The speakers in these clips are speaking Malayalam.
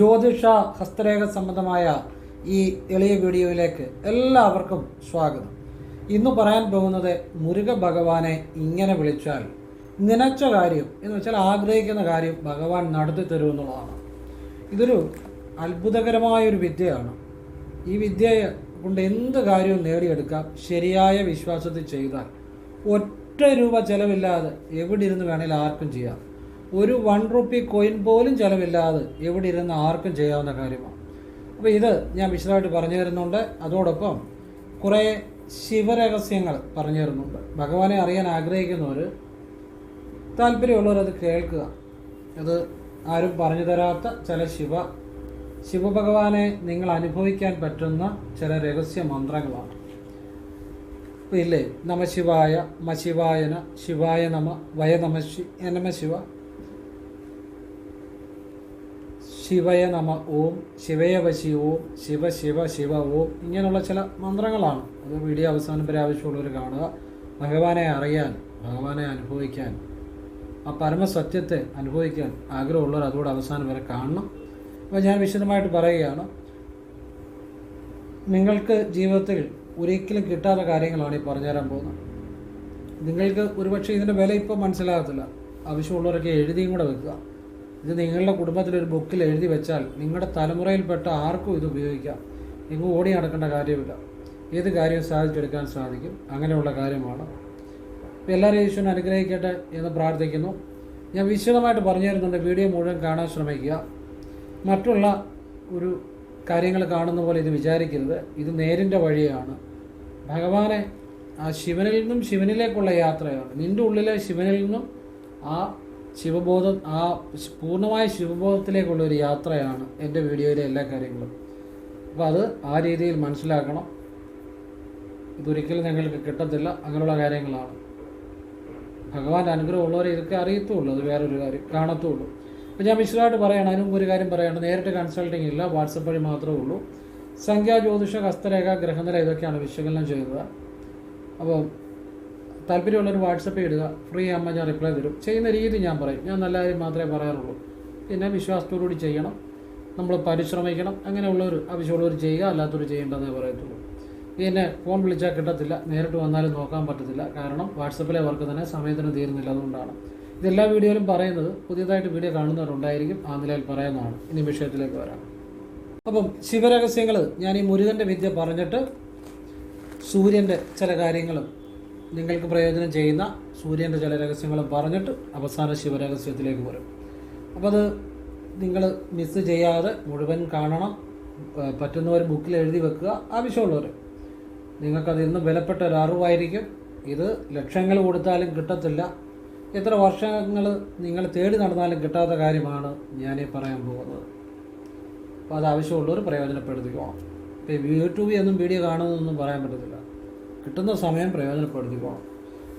ജ്യോതിഷ ഹസ്തരേഖ സംബന്ധമായ ഈ എളിയ വീഡിയോയിലേക്ക് എല്ലാവർക്കും സ്വാഗതം. ഇന്ന് പറയാൻ പോകുന്നത് മുരുക ഭഗവാനെ ഇങ്ങനെ വിളിച്ചാൽ നനച്ച കാര്യം എന്ന് വെച്ചാൽ ആഗ്രഹിക്കുന്ന കാര്യം ഭഗവാൻ നടത്തി തരുമെന്നുള്ളതാണ് ഇതൊരു അത്ഭുതകരമായൊരു വിദ്യയാണ്. ഈ വിദ്യയെ കൊണ്ട് എന്ത് കാര്യവും നേടിയെടുക്കാം ശരിയായ വിശ്വാസത്തിൽ ചെയ്താൽ ഒറ്റ രൂപ ചെലവില്ലാതെ എവിടെ ഇരുന്ന് വേണേലും ആർക്കും ചെയ്യാം. ഒരു വൺ റുപ്പി കോയിൻ പോലും ചിലവില്ലാതെ എവിടെ ഇരുന്ന് ആർക്കും ചെയ്യാവുന്ന കാര്യമാണ്. അപ്പോൾ ഇത് ഞാൻ വിശദമായിട്ട് പറഞ്ഞു തരുന്നുണ്ട്. അതോടൊപ്പം കുറേ ശിവരഹസ്യങ്ങൾ പറഞ്ഞു തരുന്നുണ്ട്. ഭഗവാനെ അറിയാൻ ആഗ്രഹിക്കുന്നവർ താല്പര്യമുള്ളവർ അത് കേൾക്കുക. അത് ആരും പറഞ്ഞു തരാത്ത ചില ശിവ ശിവഭഗവാനെ നിങ്ങൾ അനുഭവിക്കാൻ പറ്റുന്ന ചില രഹസ്യ മന്ത്രങ്ങളാണ്. ഇല്ലേ? നമ ശിവായ മ ശിവായന ശിവായ നമ വയ നമ ശി നമ ശിവ. ശിവയ നമ ഓം ശിവയ വശി ഓം ശിവ ശിവ ശിവ ഓം ഇങ്ങനെയുള്ള ചില മന്ത്രങ്ങളാണ്. അത് വീഡിയോ അവസാനം വരെ ആവശ്യമുള്ളവർ കാണുക. ഭഗവാനെ അറിയാൻ ഭഗവാനെ അനുഭവിക്കാൻ ആ പരമസത്യത്തെ അനുഭവിക്കാൻ ആഗ്രഹമുള്ളവർ അതുകൂടെ അവസാനം വരെ കാണണം. അപ്പോൾ ഞാൻ വിശദമായിട്ട് പറയുകയാണ്. നിങ്ങൾക്ക് ജീവിതത്തിൽ ഒരിക്കലും കിട്ടാത്ത കാര്യങ്ങളാണ് ഈ പറഞ്ഞുതരാൻ പോകുന്നത്. നിങ്ങൾക്ക് ഒരുപക്ഷെ ഇതിന്റെ വില ഇപ്പോൾ മനസ്സിലാകത്തില്ല. ആവശ്യമുള്ളവരൊക്കെ എഴുതിയും കൂടെ വെക്കുക. ഇത് നിങ്ങളുടെ കുടുംബത്തിലൊരു ബുക്കിൽ എഴുതി വെച്ചാൽ നിങ്ങളുടെ തലമുറയിൽപ്പെട്ട ആർക്കും ഇത് ഉപയോഗിക്കാം. നിങ്ങൾ ഓടി നടക്കേണ്ട കാര്യമില്ല. ഏത് കാര്യവും സാധിച്ചെടുക്കാൻ സാധിക്കും. അങ്ങനെയുള്ള കാര്യമാണ്. എല്ലാവരും ഈശ്വരൻ അനുഗ്രഹിക്കട്ടെ എന്ന് പ്രാർത്ഥിക്കുന്നു. ഞാൻ വിശദമായിട്ട് പറഞ്ഞു തരുന്നുണ്ട് വീഡിയോ മുഴുവൻ കാണാൻ ശ്രമിക്കുക. മറ്റുള്ള ഒരു കാര്യങ്ങൾ കാണുന്ന പോലെ ഇത് വിചാരിക്കരുത്. ഇത് നേരിന്റെ വഴിയാണ്. ഭഗവാനെ ആ ശിവനിൽ നിന്നും ശിവനിലേക്കുള്ള യാത്രയാണ്. നിന്റെ ഉള്ളിലെ ശിവനിൽ നിന്നും ആ ശിവബോധം ആ പൂർണമായ ശിവബോധത്തിലേക്കുള്ള ഒരു യാത്രയാണ് എന്റെ വീഡിയോയിലെ എല്ലാ കാര്യങ്ങളും. അപ്പോൾ അത് ആ രീതിയിൽ മനസ്സിലാക്കണം. ഇതൊരിക്കലും നിങ്ങൾക്ക് കിട്ടത്തില്ല. അങ്ങനെയുള്ള കാര്യങ്ങളാണ്. ഭഗവാന്റെ അനുഗ്രഹം ഉള്ളവരെ ഇതൊക്കെ അറിയത്തുള്ളൂ. അത് വേറൊരു കാര്യം കാണത്തുള്ളൂ. അപ്പോൾ ഞാൻ വിശദമായിട്ട് പറയണം അതിന് ഒരു കാര്യം പറയണം. നേരിട്ട് കൺസൾട്ടിങ് ഇല്ല വാട്സപ്പ് വഴി മാത്രമേ ഉള്ളൂ. സംഖ്യാ ജ്യോതിഷ ഹസ്തരേഖ ഗ്രഹനില ഇതൊക്കെയാണ് വിശകലനം ചെയ്യുന്നത്. അപ്പോൾ താല്പര്യമുള്ളവർ വാട്സപ്പ് ഇടുക. ഫ്രീ ആകുമ്പോൾ ഞാൻ റിപ്ലൈ തരും. ചെയ്യുന്ന രീതി ഞാൻ പറയും. ഞാൻ നല്ല കാര്യം മാത്രമേ പറയാറുള്ളൂ. പിന്നെ വിശ്വാസത്തോടുകൂടി ചെയ്യണം. നമ്മൾ പരിശ്രമിക്കണം. അങ്ങനെയുള്ളവർ ആവശ്യമുള്ളവർ ചെയ്യുക. അല്ലാത്തവർ ചെയ്യേണ്ടതെന്നേ പറയത്തുള്ളൂ. പിന്നെ ഫോൺ വിളിച്ചാൽ കിട്ടത്തില്ല. നേരിട്ട് വന്നാലും നോക്കാൻ പറ്റത്തില്ല. കാരണം വാട്സപ്പിലെ വർക്ക് തന്നെ സമയത്തിന് തീരുന്നില്ല അതുകൊണ്ടാണ്. ഇതെല്ലാ വീഡിയോയിലും പറയുന്നത് പുതിയതായിട്ട് വീഡിയോ കാണുന്നവരുണ്ടായിരിക്കും. ആ നിലയിൽ പറയുന്നതാണ്. ഇനി വിഷയത്തിലേക്ക് വരാം. അപ്പം ശിവരഹസ്യങ്ങൾ ഞാൻ ഈ മുരുകന്റെ വിദ്യ പറഞ്ഞിട്ട് സൂര്യന്റെ ചില കാര്യങ്ങളും നിങ്ങൾക്ക് പ്രയോജനം ചെയ്യുന്ന സൂര്യന്റെ ചില രഹസ്യങ്ങളും പറഞ്ഞിട്ട് അവസാന ശിവരഹസ്യത്തിലേക്ക് വരും അപ്പോൾ അത് നിങ്ങൾ മിസ് ചെയ്യാതെ മുഴുവൻ കാണണം. പറ്റുന്നവർ ബുക്കിൽ എഴുതി വെക്കുക. ആവശ്യമുള്ളവർ. നിങ്ങൾക്കത് ഇന്ന് വിലപ്പെട്ട ഒരു അറിവായിരിക്കും. ഇത് ലക്ഷങ്ങൾ കൊടുത്താലും കിട്ടത്തില്ല. എത്ര വർഷങ്ങൾ നിങ്ങൾ തേടി നടന്നാലും കിട്ടാത്ത കാര്യമാണ് ഞാനീ പറയാൻ പോകുന്നത്. അപ്പോൾ അത് ആവശ്യമുള്ളവർ പ്രയോജനപ്പെടുത്തിക്കോണം. ഇപ്പോൾ യൂട്യൂബിൽ ഒന്നും വീഡിയോ കാണുമെന്നൊന്നും പറയാൻ പറ്റത്തില്ല. കിട്ടുന്ന സമയം പ്രയോജനപ്പെടുത്തി പോകണം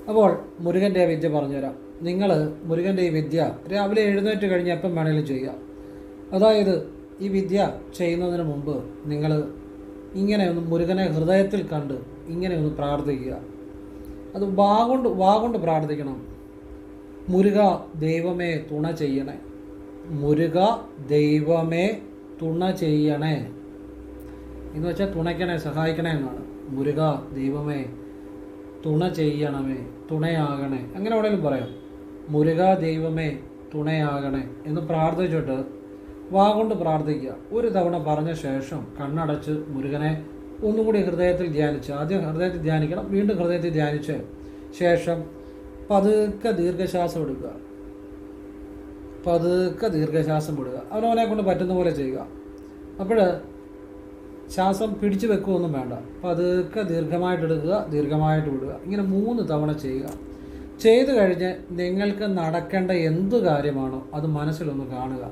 അപ്പോൾ മുരുകന്റെ വിദ്യ പറഞ്ഞുതരാം. നിങ്ങൾ മുരുകന്റെ ഈ വിദ്യ രാവിലെ എഴുന്നേറ്റ് കഴിഞ്ഞ് എപ്പം വേണമെങ്കിലും ചെയ്യുക. അതായത് ഈ വിദ്യ ചെയ്യുന്നതിന് മുമ്പ് നിങ്ങൾ ഇങ്ങനെ ഒന്ന് മുരുകനെ ഹൃദയത്തിൽ കണ്ട് ഇങ്ങനെ ഒന്ന് പ്രാർത്ഥിക്കുക. അത് വാ കൊണ്ട് വാ കൊണ്ട് പ്രാർത്ഥിക്കണം. മുരുക ദൈവമേ തുണ ചെയ്യണേ. മുരുക ദൈവമേ തുണ ചെയ്യണേ. എന്ന് വെച്ചാൽ തുണയ്ക്കണേ സഹായിക്കണേ എന്നാണ്. മുരുക ദൈവമേ തുണ ചെയ്യണമേ തുണയാകണേ. അങ്ങനെ എവിടെയെങ്കിലും പറയാം. മുരുക ദൈവമേ തുണയാകണേ എന്ന് പ്രാർത്ഥിച്ചിട്ട് വാ കൊണ്ട് പ്രാർത്ഥിക്കുക. ഒരു തവണ പറഞ്ഞ ശേഷം കണ്ണടച്ച് മുരുകനെ ഒന്നുകൂടി ഹൃദയത്തിൽ ധ്യാനിച്ച് ആദ്യം ഹൃദയത്തിൽ ധ്യാനിക്കണം വീണ്ടും ഹൃദയത്തിൽ ധ്യാനിച്ച് ശേഷം പതുക്കെ ദീർഘശ്വാസം എടുക്കുക. പതുക്കെ ദീർഘശ്വാസം വിടുക. അവനവനെ കൊണ്ട് പറ്റുന്ന പോലെ ചെയ്യുക. അപ്പോൾ ശ്വാസം പിടിച്ചു വെക്കുകയൊന്നും വേണ്ട. പതുക്കെ ദീർഘമായിട്ട് എടുക്കുക ദീർഘമായിട്ട് വിടുക. ഇങ്ങനെ മൂന്ന് തവണ ചെയ്യുക. ചെയ്തു കഴിഞ്ഞ് നിങ്ങൾക്ക് നടക്കേണ്ട എന്ത് കാര്യമാണോ അത് മനസ്സിലൊന്ന് കാണുക.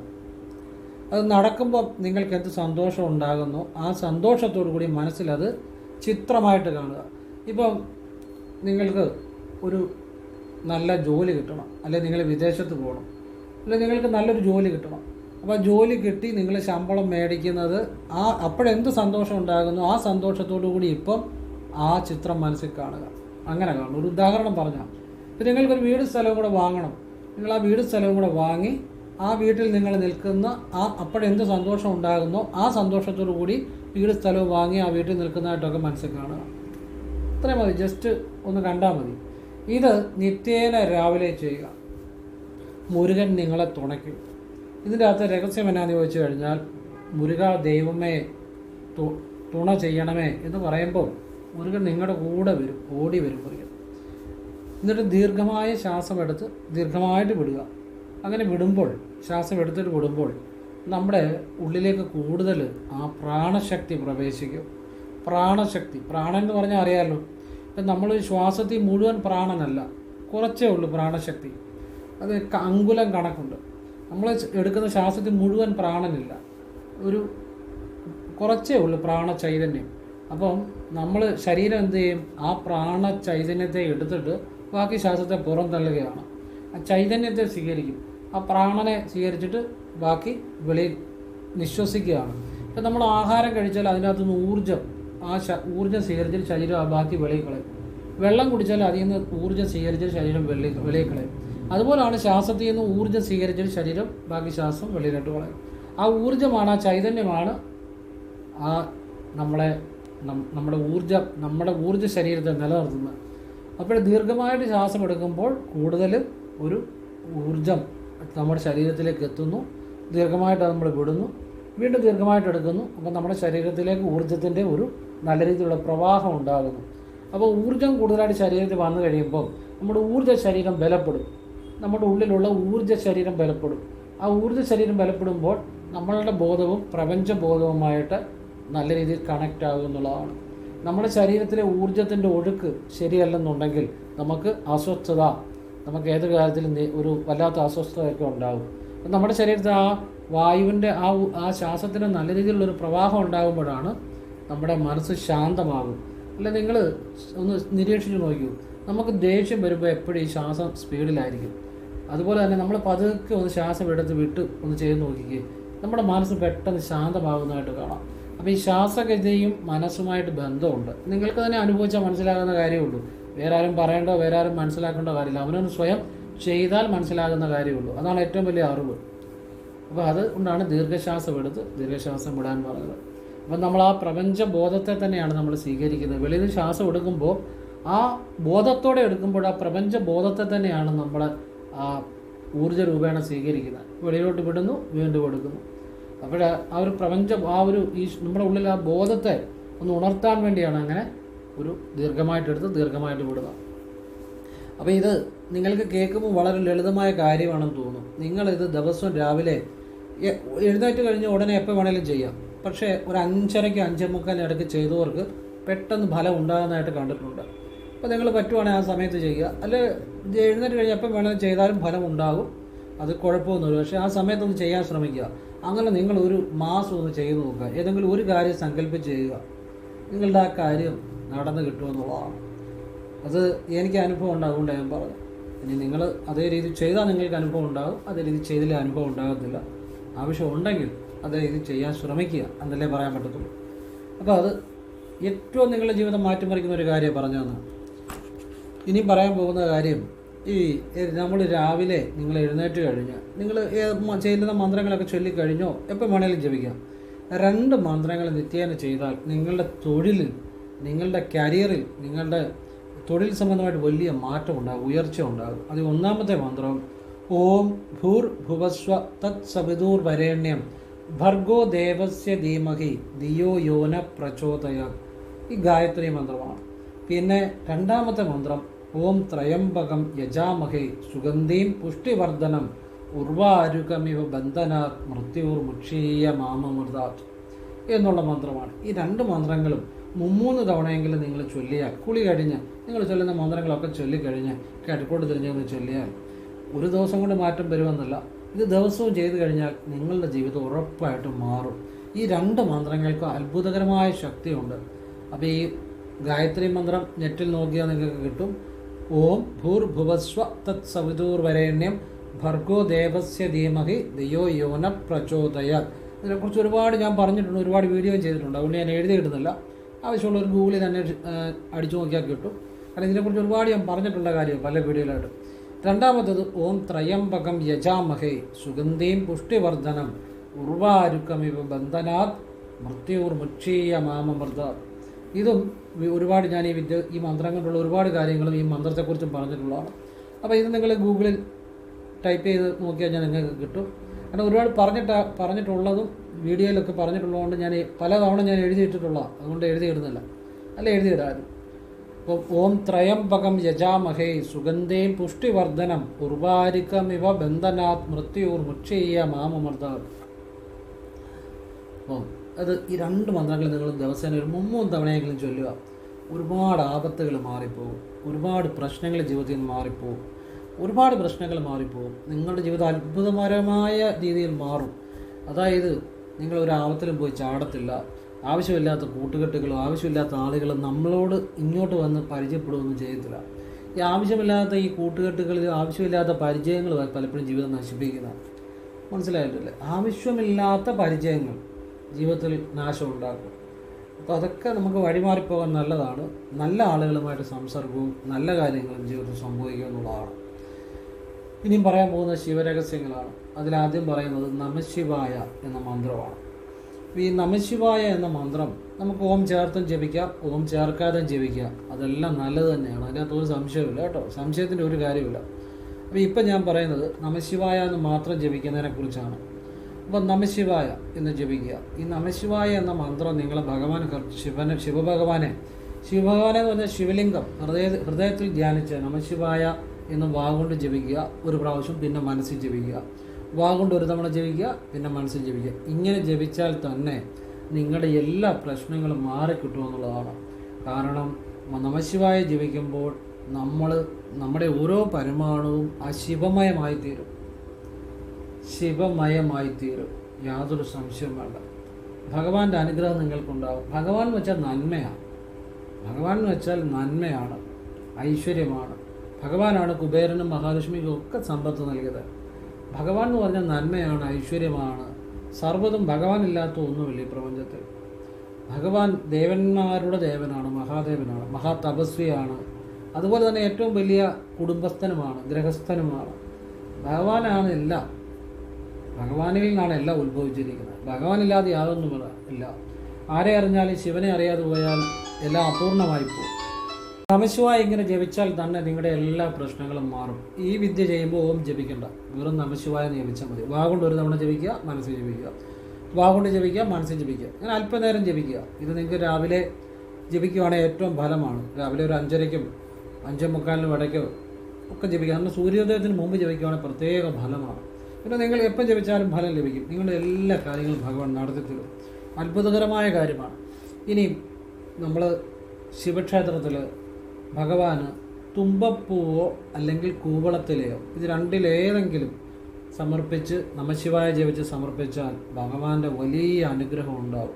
അത് നടക്കുമ്പോൾ നിങ്ങൾക്ക് എന്ത് സന്തോഷം ഉണ്ടാകുന്നു ആ സന്തോഷത്തോടു കൂടി മനസ്സിലത് ചിത്രമായിട്ട് കാണുക. ഇപ്പം നിങ്ങൾക്ക് ഒരു നല്ല ജോലി കിട്ടണം. അല്ലെങ്കിൽ നിങ്ങൾ വിദേശത്ത് പോകണം. അല്ലെങ്കിൽ നിങ്ങൾക്ക് നല്ലൊരു ജോലി കിട്ടണം. അപ്പോൾ ജോലി കിട്ടി നിങ്ങൾ ശമ്പളം മേടിക്കുന്നത്. ആ അപ്പോഴെന്ത് സന്തോഷം ഉണ്ടാകുന്നു? ആ സന്തോഷത്തോടു കൂടി ഇപ്പം ആ ചിത്രം മനസ്സിൽ കാണുക. അങ്ങനെ കാണും ഒരു ഉദാഹരണം പറഞ്ഞാൽ ഇപ്പം നിങ്ങൾക്കൊരു വീട് സ്ഥലവും കൂടെ വാങ്ങണം. നിങ്ങൾ ആ വീട് സ്ഥലവും കൂടെ വാങ്ങി ആ വീട്ടിൽ നിങ്ങൾ നിൽക്കുന്ന ആ അപ്പോഴെന്ത് സന്തോഷം ഉണ്ടാകുന്നോ ആ സന്തോഷത്തോടു കൂടി വീട് സ്ഥലവും വാങ്ങി ആ വീട്ടിൽ നിൽക്കുന്നതായിട്ടൊക്കെ മനസ്സിൽ കാണുക. അത്രയും മതി. ജസ്റ്റ് ഒന്ന് കണ്ടാൽ മതി. ഇത് നിത്യേന രാവിലെ ചെയ്യുക. മുരുകൻ നിങ്ങളെ തുണയ്ക്കും. ഇതിന്റെ അകത്ത് രഹസ്യം എന്നാന്ന് ചോദിച്ചു കഴിഞ്ഞാൽ മുരുക ദൈവമേ തുണ ചെയ്യണമേ എന്ന് പറയുമ്പോൾ മുരുകൻ നിങ്ങളുടെ കൂടെ വരും ഓടി വരും മുരുകൻ. എന്നിട്ട് ദീർഘമായ ശ്വാസം എടുത്ത് ദീർഘമായിട്ട് വിടുക. അങ്ങനെ വിടുമ്പോൾ ശ്വാസം എടുത്തിട്ട് വിടുമ്പോൾ നമ്മുടെ ഉള്ളിലേക്ക് കൂടുതൽ ആ പ്രാണശക്തി പ്രവേശിക്കും. പ്രാണശക്തി പ്രാണൻ എന്ന് പറഞ്ഞാൽ അറിയാമല്ലോ ഇപ്പം നമ്മൾ ശ്വാസത്തിൽ മുഴുവൻ പ്രാണനല്ല കുറച്ചേ ഉള്ളൂ പ്രാണശക്തി. അത് അങ്കുലം കണക്കുണ്ട്. നമ്മൾ എടുക്കുന്ന ശ്വാസത്തിൽ മുഴുവൻ പ്രാണനില്ല. ഒരു കുറച്ചേ ഉള്ളൂ പ്രാണ ചൈതന്യം അപ്പം നമ്മൾ ശരീരം എന്ത് ചെയ്യും? ആ പ്രാണ ചൈതന്യത്തെ എടുത്തിട്ട് ബാക്കി ശ്വാസത്തെ പുറം തള്ളുകയാണ്. ആ ചൈതന്യത്തെ സ്വീകരിക്കും. ആ പ്രാണനെ സ്വീകരിച്ചിട്ട് ബാക്കി വെളിയിൽ നിശ്വസിക്കുകയാണ്. ഇപ്പം നമ്മൾ ആഹാരം കഴിച്ചാൽ അതിനകത്ത് നിന്ന് ഊർജം ആ ഊർജം സ്വീകരിച്ചിട്ട് ശരീരം ബാക്കി വെളിയിൽ കളയും. വെള്ളം കുടിച്ചാൽ അതിൽ നിന്ന് ഊർജം സ്വീകരിച്ചിട്ട് ശരീരം വെളി വെളിയിൽ കളയും. അതുപോലെയാണ് ശ്വാസത്തിൽ നിന്ന് ഊർജം സ്വീകരിച്ചൊരു ശരീരം. ബാക്കി ശ്വാസം വെളിയിലോട്ട് കളയും ആ ഊർജമാണ് ആ ചൈതന്യമാണ് ആ നമ്മളെ നമ്മുടെ ഊർജം നമ്മുടെ ഊർജ ശരീരത്തെ നിലനിർത്തുന്നത്. അപ്പോൾ ദീർഘമായിട്ട് ശ്വാസം എടുക്കുമ്പോൾ കൂടുതൽ ഒരു ഊർജം നമ്മുടെ ശരീരത്തിലേക്ക് എത്തുന്നു. ദീർഘമായിട്ട് നമ്മൾ വിടുന്നു. വീണ്ടും ദീർഘമായിട്ട് എടുക്കുന്നു. അപ്പോൾ നമ്മുടെ ശരീരത്തിലേക്ക് ഊർജത്തിന്റെ ഒരു നല്ല രീതിയിലുള്ള പ്രവാഹം ഉണ്ടാകുന്നു. അപ്പോൾ ഊർജം കൂടുതലായിട്ട് ശരീരത്തിൽ വന്നു കഴിയുമ്പോൾ നമ്മുടെ ഊർജ ശരീരം ബലപ്പെടും. നമ്മുടെ ഉള്ളിലുള്ള ഊർജ ശരീരം ബലപ്പെടും. ആ ഊർജ ശരീരം ബലപ്പെടുമ്പോൾ നമ്മളുടെ ബോധവും പ്രപഞ്ച ബോധവുമായിട്ട് നല്ല രീതിയിൽ കണക്റ്റ് ആകും എന്നുള്ളതാണ്. നമ്മുടെ ശരീരത്തിലെ ഊർജത്തിന്റെ ഒഴുക്ക് ശരിയല്ലെന്നുണ്ടെങ്കിൽ നമുക്ക് അസ്വസ്ഥത നമുക്ക് ഏത് കാര്യത്തിലും ഒരു വല്ലാത്ത അസ്വസ്ഥതയൊക്കെ ഉണ്ടാകും നമ്മുടെ ശരീരത്തിൽ ആ വായുവിന്റെ ആ ആ ശ്വാസത്തിന് നല്ല രീതിയിലുള്ളൊരു പ്രവാഹം ഉണ്ടാകുമ്പോഴാണ് നമ്മുടെ മനസ്സ് ശാന്തമാകും. അല്ല നിങ്ങൾ ഒന്ന് നിരീക്ഷിച്ച് നോക്കൂ നമുക്ക് ദേഷ്യം വരുമ്പോൾ എപ്പോഴും ഈ ശ്വാസം സ്പീഡിലായിരിക്കും അതുപോലെ തന്നെ നമ്മൾ പതുക്കെ ഒന്ന് ശ്വാസം എടുത്ത് വിട്ട് ഒന്ന് ചെയ്ത് നോക്കിക്കേ നമ്മുടെ മനസ്സ് പെട്ടെന്ന് ശാന്തമാകുന്നതായിട്ട് കാണാം. അപ്പോൾ ഈ ശ്വാസഗതിയും മനസ്സുമായിട്ട് ബന്ധമുണ്ട്. നിങ്ങൾക്ക് തന്നെ അനുഭവിച്ചാൽ മനസ്സിലാകുന്ന കാര്യമുള്ളൂ. വേറെ ആരും പറയേണ്ടോ വേറെ ആരും മനസ്സിലാക്കേണ്ട കാര്യമില്ല. അവനൊന്ന് സ്വയം ചെയ്താൽ മനസ്സിലാകുന്ന കാര്യമുള്ളൂ. അതാണ് ഏറ്റവും വലിയ അറിവ്. അപ്പോൾ അത് കൊണ്ടാണ് ദീർഘശ്വാസം എടുത്ത് ദീർഘശ്വാസം വിടാൻ പറഞ്ഞത്. അപ്പം നമ്മൾ ആ പ്രപഞ്ച ബോധത്തെ തന്നെയാണ് നമ്മൾ സ്വീകരിക്കുന്നത്. വെളിയിൽ ശ്വാസം എടുക്കുമ്പോൾ ആ ബോധത്തോടെ എടുക്കുമ്പോൾ ആ പ്രപഞ്ച ബോധത്തെ തന്നെയാണ് നമ്മൾ ആ ഊർജ രൂപേണ സ്വീകരിക്കുന്നത് വെളിയിലോട്ട് വിടുന്നു വീണ്ടും എടുക്കുന്നു അപ്പോൾ ആ ഒരു പ്രപഞ്ചം ആ ഒരു ഈ നമ്മുടെ ഉള്ളിൽ ആ ബോധത്തെ ഒന്ന് ഉണർത്താൻ വേണ്ടിയാണ് അങ്ങനെ ഒരു ദീർഘമായിട്ടെടുത്ത് ദീർഘമായിട്ട് വിടുക. അപ്പോൾ ഇത് നിങ്ങൾക്ക് കേൾക്കുമ്പോൾ വളരെ ലളിതമായ കാര്യമാണെന്ന് തോന്നും. നിങ്ങളിത് ദിവസം രാവിലെ എഴുന്നേറ്റ് കഴിഞ്ഞ് ഉടനെ എപ്പോൾ വേണേലും ചെയ്യാം. പക്ഷേ ഒരു അഞ്ചരയ്ക്ക് അഞ്ചേ മുക്കാലിന് ഇടയ്ക്ക് ചെയ്തവർക്ക് പെട്ടെന്ന് ഫലം ഉണ്ടാകുന്നതായിട്ട് കണ്ടിട്ടുണ്ട്. അപ്പോൾ നിങ്ങൾ പറ്റുവാണെങ്കിൽ ആ സമയത്ത് ചെയ്യുക. അല്ലെ എഴുന്നേറ്റ് കഴിഞ്ഞപ്പം വേണമെങ്കിൽ ചെയ്താലും ഫലം ഉണ്ടാകും അത് കുഴപ്പമൊന്നുമില്ല. പക്ഷേ ആ സമയത്തൊന്ന് ചെയ്യാൻ ശ്രമിക്കുക. അങ്ങനെ നിങ്ങൾ ഒരു മാസം ഒന്ന് ചെയ്ത് നോക്കുക. ഏതെങ്കിലും ഒരു കാര്യം സങ്കല്പിച്ച് ചെയ്യുക. നിങ്ങളുടെ ആ കാര്യം നടന്നു കിട്ടുമെന്നുള്ളതാണ് അത് എനിക്ക് അനുഭവം ഉണ്ട് അതുകൊണ്ട് ഞാൻ പറഞ്ഞു ഇനി നിങ്ങൾ അതേ രീതി ചെയ്താൽ നിങ്ങൾക്ക് അനുഭവം ഉണ്ടാകും. അതേ രീതി ചെയ്തില്ല അനുഭവം ഉണ്ടാകത്തില്ല. ആവശ്യമുണ്ടെങ്കിൽ അതേ രീതി ചെയ്യാൻ ശ്രമിക്കുക. എന്നല്ലേ പറയാൻ പറ്റത്തുള്ളൂ. അപ്പോൾ അത് ഏറ്റവും നിങ്ങളുടെ ജീവിതം മാറ്റിമറിക്കുന്ന ഒരു കാര്യം പറഞ്ഞു തന്നെ ഇനി പറയാൻ പോകുന്ന കാര്യം ഈ നമ്മൾ രാവിലെ നിങ്ങൾ എഴുന്നേറ്റ് കഴിഞ്ഞ് നിങ്ങൾ ചെയ്യുന്ന മന്ത്രങ്ങളൊക്കെ ചൊല്ലിക്കഴിഞ്ഞോ എപ്പോൾ വേണേലും ജപിക്കാം. രണ്ട് മന്ത്രങ്ങൾ നിത്യേന ചെയ്താൽ നിങ്ങളുടെ തൊഴിലിൽ നിങ്ങളുടെ കരിയറിൽ നിങ്ങളുടെ തൊഴിൽ സംബന്ധമായിട്ട് വലിയ മാറ്റം ഉണ്ടാകും ഉയർച്ച ഉണ്ടാകും. അത് ഒന്നാമത്തെ മന്ത്രം ഓം ഭൂർ ഭുവസ്വ തത് സവിദൂർ വരേണ്യം ഭർഗോ ദേവസ്യ ധീമഹി ദിയോ യോന പ്രചോദയ ഈ ഗായത്രി മന്ത്രമാണ്. പിന്നെ രണ്ടാമത്തെ മന്ത്രം ഓം ത്രയംബകം യജാമഹേ. സുഗന്ധീം പുഷ്ടിവർദ്ധനം ഉർവാരുകമിവ ബന്ധനാത് മൃത്യുർ മുക്ഷീയ മാമമൃതാത് എന്നുള്ള മന്ത്രമാണ്. ഈ രണ്ട് മന്ത്രങ്ങളും മുമ്മൂന്ന് തവണയെങ്കിലും നിങ്ങൾ ചൊല്ലിയാൽ കുളി കഴിഞ്ഞ് നിങ്ങൾ ചൊല്ലുന്ന മന്ത്രങ്ങളൊക്കെ ചൊല്ലിക്കഴിഞ്ഞ് കിഴക്കോട്ട് തിരിഞ്ഞൊന്ന് ചൊല്ലിയാൽ ഒരു ദിവസം കൊണ്ട് മാറ്റം വരുമെന്നല്ല. ഇത് ദിവസവും ചെയ്തു കഴിഞ്ഞാൽ നിങ്ങളുടെ ജീവിതം ഉറപ്പായിട്ടും മാറും. ഈ രണ്ട് മന്ത്രങ്ങൾക്ക് അത്ഭുതകരമായ ശക്തിയുണ്ട്. അപ്പോൾ ഈ ഗായത്രി മന്ത്രം നെറ്റിൽ നോക്കിയാൽ നിങ്ങൾക്ക് കിട്ടും. ഓം ഭൂർഭുവസ്വ തത് സവിദൂർവരേണ്യം ഭർഗോ ദേവസ്യ ധീമഹി ദിയോ യോന പ്രചോദയ ഇതിനെക്കുറിച്ച് ഒരുപാട് ഞാൻ പറഞ്ഞിട്ടുണ്ട് ഒരുപാട് വീഡിയോ ചെയ്തിട്ടുണ്ട്. അതുകൊണ്ട് ഞാൻ എഴുതി കിട്ടുന്നില്ല ആവശ്യമുള്ള ഒരു ഗൂഗിളിൽ തന്നെ അടിച്ചു നോക്കിയാൽ കിട്ടും. കാരണം ഇതിനെക്കുറിച്ച് ഒരുപാട് ഞാൻ പറഞ്ഞിട്ടുള്ള കാര്യം പല വീഡിയോയിലായിട്ട് രണ്ടാമത്തത് ഓം ത്രയംബകം യജാമഹേ സുഗന്ധിയും പുഷ്ടിവർദ്ധനം ഉർവാരുക്കമിവ ബന്ധനാത് മൃത്യൂർ മുക്ഷീയ മാമമൃത ഇതും ഒരുപാട് ഞാൻ ഈ വിദ്യ ഈ മന്ത്രം കൊണ്ടുള്ള ഒരുപാട് കാര്യങ്ങളും ഈ മന്ത്രത്തെക്കുറിച്ചും പറഞ്ഞിട്ടുള്ളതാണ്. അപ്പോൾ ഇത് നിങ്ങൾ ഗൂഗിളിൽ ടൈപ്പ് ചെയ്ത് നോക്കിയാൽ ഞാൻ നിങ്ങൾക്ക് കിട്ടും. കാരണം ഒരുപാട് പറഞ്ഞിട്ട് പറഞ്ഞിട്ടുള്ളതും വീഡിയോയിലൊക്കെ പറഞ്ഞിട്ടുള്ളതുകൊണ്ട് ഞാൻ പലതവണ ഞാൻ എഴുതിയിട്ടിട്ടുള്ളതാണ് അതുകൊണ്ട് എഴുതിയിടുന്നില്ല. അല്ല എഴുതിയിടായിരുന്നു അപ്പം ഓം ത്രയംബകം യജാമഹേ സുഗന്ധേ പുഷ്ടിവർദ്ധനം ഉർവാരിക്കമിവ ബന്ധനാത് മൃത്യൂർ മുക്ഷീയ മാമമർദ്ദ. അപ്പോൾ അത് ഈ രണ്ട് മന്ത്രങ്ങൾ നിങ്ങൾ ദിവസേന ഒരു മുമ്മൂന്ന് തവണയെങ്കിലും ചൊല്ലുക. ഒരുപാട് ആപത്തുകൾ മാറിപ്പോകും ഒരുപാട് പ്രശ്നങ്ങൾ ജീവിതത്തിൽ നിന്ന് മാറിപ്പോകും ഒരുപാട് പ്രശ്നങ്ങൾ മാറിപ്പോകും നിങ്ങളുടെ ജീവിതം അത്ഭുതകരമായ രീതിയിൽ മാറും. അതായത് നിങ്ങൾ ഒരു ആപത്തിലും പോയി ചാടത്തില്ല. ആവശ്യമില്ലാത്ത കൂട്ടുകെട്ടുകളും ആവശ്യമില്ലാത്ത ആളുകളും നമ്മളോട് ഇങ്ങോട്ട് വന്ന് പരിചയപ്പെടുകയൊന്നും ചെയ്യത്തില്ല. ഈ ആവശ്യമില്ലാത്ത ഈ കൂട്ടുകെട്ടുകളിൽ ആവശ്യമില്ലാത്ത പരിചയങ്ങൾ പലപ്പോഴും ജീവിതം നശിപ്പിക്കുന്ന മനസ്സിലായിട്ടില്ലേ? ആവശ്യമില്ലാത്ത പരിചയങ്ങൾ. ജീവിതത്തിൽ നാശം ഉണ്ടാക്കും അപ്പോൾ അതൊക്കെ നമുക്ക് വഴിമാറിപ്പോകാൻ നല്ലതാണ്. നല്ല ആളുകളുമായിട്ട് സംസർഗവും നല്ല കാര്യങ്ങളും ജീവിതത്തിൽ സംഭവിക്കുക എന്നുള്ളതാണ്. ഇനിയും പറയാൻ പോകുന്ന ശിവരഹസ്യങ്ങളാണ്. അതിലാദ്യം പറയുന്നത് നമശിവായ എന്ന മന്ത്രമാണ്. ഈ നമശിവായ എന്ന മന്ത്രം നമുക്ക് ഓം ചേർത്തും ജപിക്കാം ഓം ചേർക്കാതെയും ജപിക്കാം. അതെല്ലാം നല്ലത് തന്നെയാണ്. അതിനകത്ത് ഒരു സംശയമില്ല കേട്ടോ. സംശയത്തിന്റെ ഒരു കാര്യമില്ല അപ്പോൾ ഇപ്പം ഞാൻ പറയുന്നത് നമശിവായ എന്ന് മാത്രം ജപിക്കുന്നതിനെ അപ്പോൾ നമശിവായ എന്ന് ജപിക്കുക. ഈ നമശിവായ എന്ന മന്ത്രം നിങ്ങൾ ഭഗവാൻ ശിവനെ ശിവഭഗവാനെ ശിവഭഗവാനെ എന്ന് പറഞ്ഞാൽ ശിവലിംഗം. ഹൃദയ ഹൃദയത്തിൽ ധ്യാനിച്ച് നമശിവായ എന്ന് വാഗുകൊണ്ട് ജപിക്കുക. ഒരു പ്രാവശ്യം പിന്നെ മനസ്സിൽ ജപിക്കുക. വാഗുകൊണ്ട് ഒരു തവണ ജപിക്കുക പിന്നെ മനസ്സിൽ ജപിക്കുക. ഇങ്ങനെ ജപിച്ചാൽ തന്നെ നിങ്ങളുടെ എല്ലാ പ്രശ്നങ്ങളും മാറിക്കിട്ടുമെന്നുള്ളതാണ് കാരണം നമശിവായ ജപിക്കുമ്പോൾ നമ്മൾ നമ്മുടെ ഓരോ പരമാണുവും ആ ശിവമയമായി തീരും ശിവമയമായി തീരും യാതൊരു സംശയവും വേണ്ട. ഭഗവാന്റെ അനുഗ്രഹം നിങ്ങൾക്കുണ്ടാവും. ഭഗവാൻ എന്ന് വെച്ചാൽ നന്മയാണ്. ഭഗവാൻ എന്ന് വെച്ചാൽ നന്മയാണ്. ഐശ്വര്യമാണ്. ഭഗവാനാണ് കുബേരനും മഹാലക്ഷ്മിക്കും ഒക്കെ സമ്പത്ത് നൽകിയത്. ഭഗവാൻ എന്ന് പറഞ്ഞാൽ നന്മയാണ് ഐശ്വര്യമാണ്. സർവതും ഭഗവാനില്ലാത്ത ഒന്നുമില്ല ഈ പ്രപഞ്ചത്തിൽ. ഭഗവാൻ ദേവന്മാരുടെ ദേവനാണ് മഹാദേവനാണ് മഹാതപസ്വിയാണ്. അതുപോലെ തന്നെ ഏറ്റവും വലിയ കുടുംബസ്ഥനുമാണ് ഗ്രഹസ്ഥനുമാണ് ഭഗവാനാണ് എല്ലാം. ഭഗവാനിൽ നിന്നാണ് എല്ലാം ഉത്ഭവിച്ചിരിക്കുന്നത്. ഭഗവാനില്ലാതെ യാതൊന്നും ഇല്ല- ആരെ അറിഞ്ഞാലും ശിവനെ അറിയാതെ പോയാൽ എല്ലാം അപൂർണമായി പോകും നമശിവായ ഇങ്ങനെ ജപിച്ചാൽ തന്നെ നിങ്ങളുടെ എല്ലാ പ്രശ്നങ്ങളും മാറും. ഈ വിദ്യ ചെയ്യുമ്പോൾ ഓം ജപിക്കണ്ട. വെറും നമശിവായ ജപിച്ചാൽ മതി. വാഗുണ്ട് ഒരു തവണ ജപിക്കുക മനസ്സിൽ ജപിക്കുക. വാഗുണ്ട് ജപിക്കുക മനസ്സിൽ ജപിക്കുക. അങ്ങനെ അല്പനേരം ജപിക്കുക. ഇത് നിങ്ങൾക്ക് രാവിലെ ജപിക്കുകയാണെങ്കിൽ ഏറ്റവും ഫലമാണ്. രാവിലെ ഒരു അഞ്ചരയ്ക്കും അഞ്ചേ മുക്കാലിനും ഇടയ്ക്കോ ഒക്കെ ജപിക്കുക. നമ്മൾ സൂര്യോദയത്തിന് മുമ്പ് ജപിക്കുകയാണെങ്കിൽ പ്രത്യേക ഫലമാണ്. പിന്നെ നിങ്ങൾ എപ്പം ജപിച്ചാലും ഫലം ലഭിക്കും. നിങ്ങളുടെ എല്ലാ കാര്യങ്ങളും ഭഗവാൻ നടത്തിത്തരും അത്ഭുതകരമായ കാര്യമാണ്. ഇനി നമ്മൾ ശിവക്ഷേത്രത്തിൽ ഭഗവാന് തുമ്പപ്പൂവോ അല്ലെങ്കിൽ കൂവളത്തിലെയോ ഇത് രണ്ടിലേതെങ്കിലും സമർപ്പിച്ച് നമശിവായ ജപിച്ച് സമർപ്പിച്ചാൽ ഭഗവാന്റെ വലിയ അനുഗ്രഹം ഉണ്ടാവും.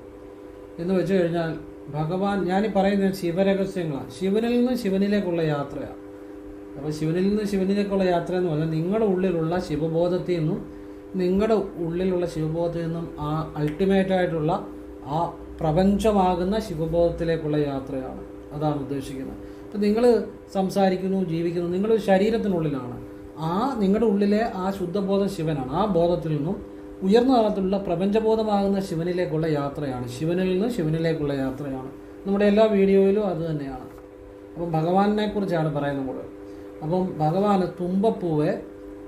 എന്ന് വെച്ച് കഴിഞ്ഞാൽ ഭഗവാൻ ഞാനീ പറയുന്നത് ശിവരഹസ്യങ്ങളാണ് ശിവനിൽ നിന്ന് ശിവനിലേക്കുള്ള യാത്രയാണ് അപ്പോൾ ശിവനിൽ നിന്ന് ശിവനിലേക്കുള്ള യാത്ര എന്ന് പറഞ്ഞാൽ നിങ്ങളുടെ ഉള്ളിലുള്ള ശിവബോധത്തിൽ നിന്നും നിങ്ങളുടെ ഉള്ളിലുള്ള ശിവബോധത്തിൽ നിന്നും ആ അൾട്ടിമേറ്റ് ആയിട്ടുള്ള ആ പ്രപഞ്ചമാകുന്ന ശിവബോധത്തിലേക്കുള്ള യാത്രയാണ്. അതാണ് ഉദ്ദേശിക്കുന്നത്. അപ്പം നിങ്ങൾ സംസാരിക്കുന്നു ജീവിക്കുന്നു നിങ്ങൾ ശരീരത്തിനുള്ളിലാണ്. ആ നിങ്ങളുടെ ഉള്ളിലെ ആ ശുദ്ധബോധം ശിവനാണ്. ആ ബോധത്തിൽ നിന്നും ഉയർന്ന തലത്തിലുള്ള പ്രപഞ്ചബോധമാകുന്ന ശിവനിലേക്കുള്ള യാത്രയാണ്. ശിവനിൽ നിന്ന് ശിവനിലേക്കുള്ള യാത്രയാണ്. നമ്മുടെ എല്ലാ വീഡിയോയിലും അത് തന്നെയാണ്. അപ്പം ഭഗവാനെ കുറിച്ചാണ് പറയുന്നത് അപ്പം ഭഗവാന് തുമ്പപ്പൂവ്